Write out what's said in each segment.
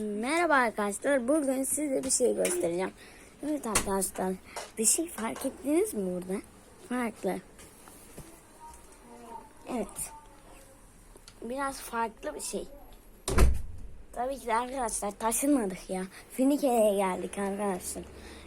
Merhaba arkadaşlar. Bugün size bir şey göstereceğim. Evet arkadaşlar. Bir şey fark ettiniz mi burada? Farklı. Evet. Biraz farklı bir şey. Tabii ki de arkadaşlar taşınmadık ya. Finike'ye geldik arkadaşlar.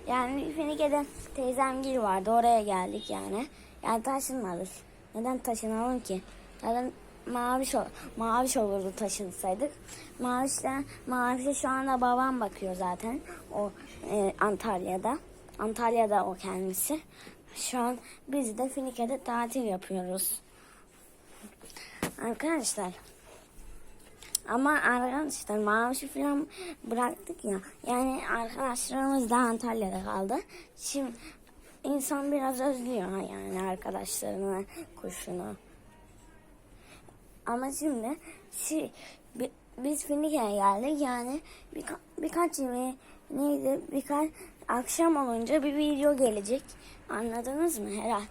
Yani Finike'de teyzemgil vardı. Oraya geldik yani. Yani taşınmadık. Neden taşınalım ki? Zaten maviş, ol- maviş olurdu taşınsaydık. Maviş'ten, Maviş'e şu anda babam bakıyor zaten. O e, Antalya'da. Antalya'da o kendisi. Şu an biz de Finike'de tatil yapıyoruz. Arkadaşlar ama arkadaşlar mavişi falan bıraktık ya. Yani arkadaşlarımız da Antalya'da kaldı. Şimdi insan biraz özlüyor yani arkadaşlarını, kuşunu. Ama şimdi şey, bi- biz Finike'ye geldik yani birka- birkaç yemeği neydi birkaç akşam olunca bir video gelecek. Anladınız mı? Herhalde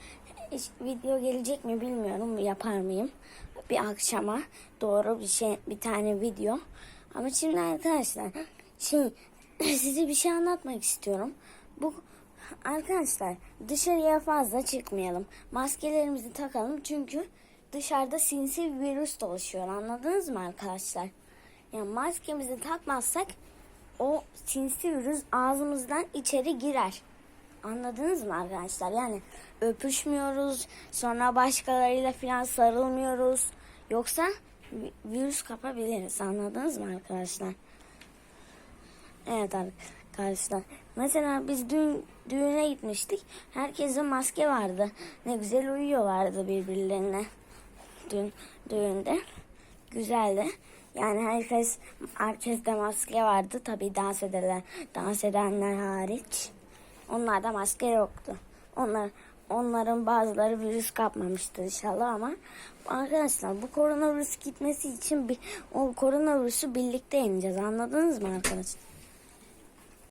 hiç video gelecek mi bilmiyorum yapar mıyım? Bir akşama doğru bir şey bir tane video. Ama şimdi arkadaşlar şey size bir şey anlatmak istiyorum. Bu arkadaşlar dışarıya fazla çıkmayalım. Maskelerimizi takalım çünkü dışarıda sinsi bir virüs dolaşıyor. Anladınız mı arkadaşlar? Yani maskemizi takmazsak o sinsi virüs ağzımızdan içeri girer. Anladınız mı arkadaşlar? Yani öpüşmüyoruz, sonra başkalarıyla falan sarılmıyoruz. Yoksa vi- virüs kapabiliriz. Anladınız mı arkadaşlar? Evet arkadaşlar. Mesela biz dün düğüne gitmiştik. Herkesin maske vardı. Ne güzel uyuyorlardı birbirlerine. Dün düğünde. Güzeldi. Yani herkes herkeste maske vardı. Tabii dans edenler, dans edenler hariç. Onlarda maske yoktu. Onlar onların bazıları virüs kapmamıştır inşallah ama arkadaşlar bu koronavirüs gitmesi için bir o koronavirüsü birlikte yeneceğiz. Anladınız mı arkadaşlar?